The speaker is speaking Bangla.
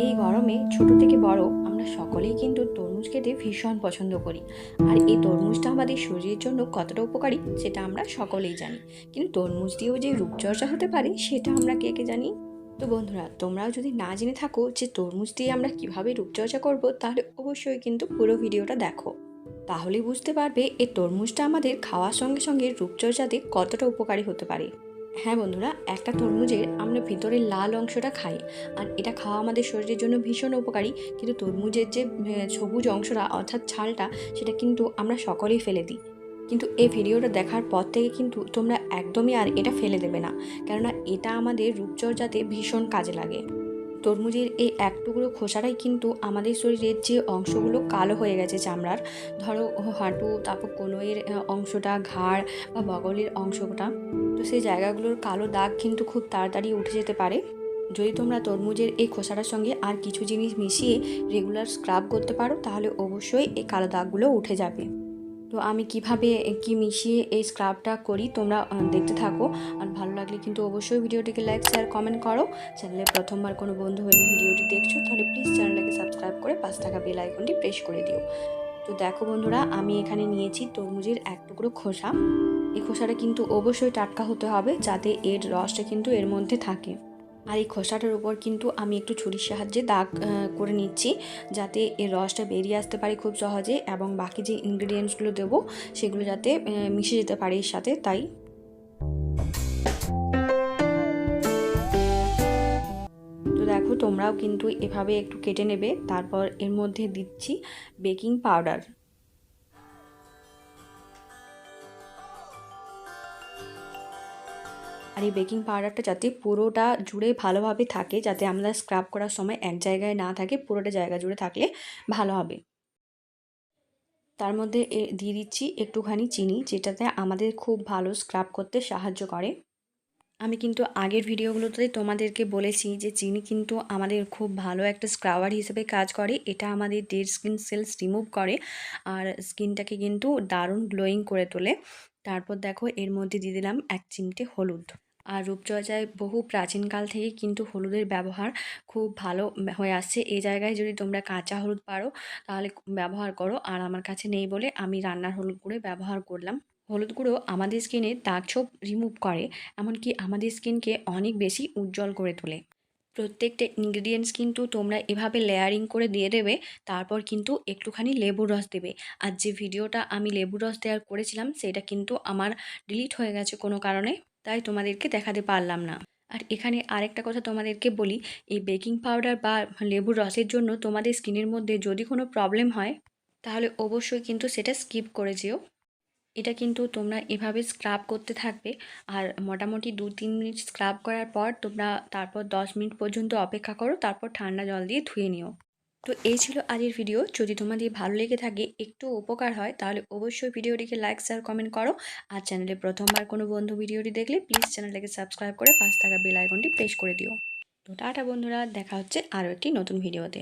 এই গরমে ছোট থেকে বড় আমরা সকলেই কিন্তু তরমুজ খেতে ভীষণ পছন্দ করি। আর এই তরমুজটা আমাদের শরীরের জন্য কতটা উপকারী সেটা আমরা সকলেই জানি। কিন্তু তরমুজ দিয়েও যে রূপচর্চা হতে পারে সেটা আমরা কে কে জানি? তো বন্ধুরা, তোমরাও যদি না জেনে থাকো যে তরমুজ দিয়ে আমরা কীভাবে রূপচর্চা করব, তাহলে অবশ্যই কিন্তু পুরো ভিডিওটা দেখো। তাহলে বুঝতে পারবে এই তরমুজটা আমাদের খাওয়ার সঙ্গে সঙ্গে রূপচর্চাতে কতটা উপকারী হতে পারে। হ্যাঁ বন্ধুরা, একটা তরমুজের আমরা ভিতরের লাল অংশটা খাই আর এটা খাওয়া আমাদের শরীরের জন্য ভীষণ উপকারী। কিন্তু তরমুজের যে সবুজ অংশটা অর্থাৎ ছালটা, সেটা কিন্তু আমরা সকলেই ফেলে দিই। কিন্তু এই ভিডিওটা দেখার পর থেকে কিন্তু তোমরা একদমই আর এটা ফেলে দেবে না। কেননা এটা আমাদের রূপচর্চাতে ভীষণ কাজে লাগে। তরমুজের এই এক টুকরো খোসাটাই কিন্তু আমাদের শরীরের যে অংশগুলো কালো হয়ে গেছে চামড়ার, ধরো হাঁটু, তারপর কোনোয়ের অংশটা, ঘাড় বা বগলের অংশটা, তো সেই জায়গাগুলোর কালো দাগ কিন্তু খুব তাড়াতাড়ি উঠে যেতে পারে। যদি তোমরা তরমুজের এই খোসাটার সঙ্গে আর কিছু জিনিস মিশিয়ে রেগুলার স্ক্রাব করতে পারো, তাহলে অবশ্যই এই কালো দাগগুলো উঠে যাবে। তো আমি কীভাবে কি মিশিয়ে এই স্ক্রাবটা করি তোমরা দেখতে থাকো। আর ভালো লাগলে কিন্তু অবশ্যই ভিডিওটিকে লাইক শেয়ার কমেন্ট করো। চ্যানেলে প্রথমবার কোনো বন্ধু হলে ভিডিওটি দেখছ, তাহলে প্লিজ চ্যানেলটাকে সাবস্ক্রাইব করে পাঁচ টাকা বেল আইকনটি প্রেস করে দিও। তো দেখো বন্ধুরা, আমি এখানে নিয়েছি তরমুজের এক টুকরো খোসা। এই খোসাটা কিন্তু অবশ্যই টাটকা হতে হবে, যাতে এর রসটা কিন্তু এর মধ্যে থাকে। আর এই খোসাটার উপর কিন্তু আমি একটু ছুরির সাহায্যে দাগ করে নিচ্ছি যাতে এর রসটা বেরিয়ে আসতে পারে খুব সহজে এবং বাকি যে ইনগ্রিডিয়েন্টসগুলো দেবো সেগুলো যাতে মিশে যেতে পারে এর সাথে, তাই। তো দেখো তোমরাও কিন্তু এভাবে একটু কেটে নেবে, তারপর এর মধ্যে দিচ্ছি বেকিং পাউডার আর এই বেকিং পাউডারটা যাতে পুরোটা জুড়ে ভালোভাবে থাকে, যাতে আমরা স্ক্রাব করার সময় এক জায়গায় না থাকে, পুরোটা জায়গা জুড়ে থাকলে ভালো হবে। তার মধ্যে দিয়ে দিচ্ছি একটুখানি চিনি, যেটাতে আমাদের খুব ভালো স্ক্রাব করতে সাহায্য করে। আমি কিন্তু আগের ভিডিওগুলোতে তোমাদেরকে বলেছি যে চিনি কিন্তু আমাদের খুব ভালো একটা স্ক্রাবার হিসেবে কাজ করে, এটা আমাদের ডেড স্কিন সেলস রিমুভ করে আর স্কিনটাকে কিন্তু দারুণ গ্লোয়িং করে তোলে। তারপর দেখো এর মধ্যে দিয়ে দিলাম এক চিমটে হলুদ। আর রূপচর্চায় বহু প্রাচীনকাল থেকে কিন্তু হলুদের ব্যবহার খুব ভালো হয়ে আসছে। এই জায়গায় যদি তোমরা কাঁচা হলুদ পারো, তাহলে ব্যবহার করো। আর আমার কাছে নেই বলে আমি রান্নার হলুদ গুঁড়ো ব্যবহার করলাম। হলুদ গুঁড়ো আমাদের স্কিনে দাগ ছোপ রিমুভ করে, এমনকি আমাদের স্কিনকে অনেক বেশি উজ্জ্বল করে তোলে। প্রত্যেকটা ইনগ্রিডিয়েন্টস কিন্তু তোমরা এভাবে লেয়ারিং করে দিয়ে দেবে, তারপর কিন্তু একটুখানি লেবুর রস দেবে। আর যে ভিডিওটা আমি লেবুর রস দেওয়ার করেছিলাম, সেটা কিন্তু আমার ডিলিট হয়ে গেছে কোনো কারণে। তাই তোমাদেরকে দেখাতে পারলাম না। আর এখানে আরেকটা কথা তোমাদেরকে বলি, এই বেকিং পাউডার বা লেবুর রসের জন্য তোমাদের স্কিনের মধ্যে যদি কোনো প্রবলেম হয়, তাহলে অবশ্যই কিন্তু সেটা স্কিপ করে যেও। এটা কিন্তু তোমরা এভাবে স্ক্রাব করতে থাকবে আর মোটামুটি দু তিন মিনিট স্ক্রাব করার পর তোমরা তারপর দশ মিনিট পর্যন্ত অপেক্ষা করো, তারপর ঠান্ডা জল দিয়ে ধুয়ে নিও। তো এই ছিল আজকের ভিডিও যদি তোমাদের ভালো লেগে থাকে, একটু উপকার হয়, তাহলে অবশ্যই ভিডিওটিকে লাইক শেয়ার কমেন্ট করো। আর চ্যানেলে প্রথমবার কোনো বন্ধু ভিডিওটি দেখলে প্লিজ চ্যানেলটাকে সাবস্ক্রাইব করে পাঁচ টাকা বেল আইকনটি প্রেস করে দিও। তো টাটা বন্ধুরা, দেখা হচ্ছে আরও একটি নতুন ভিডিওতে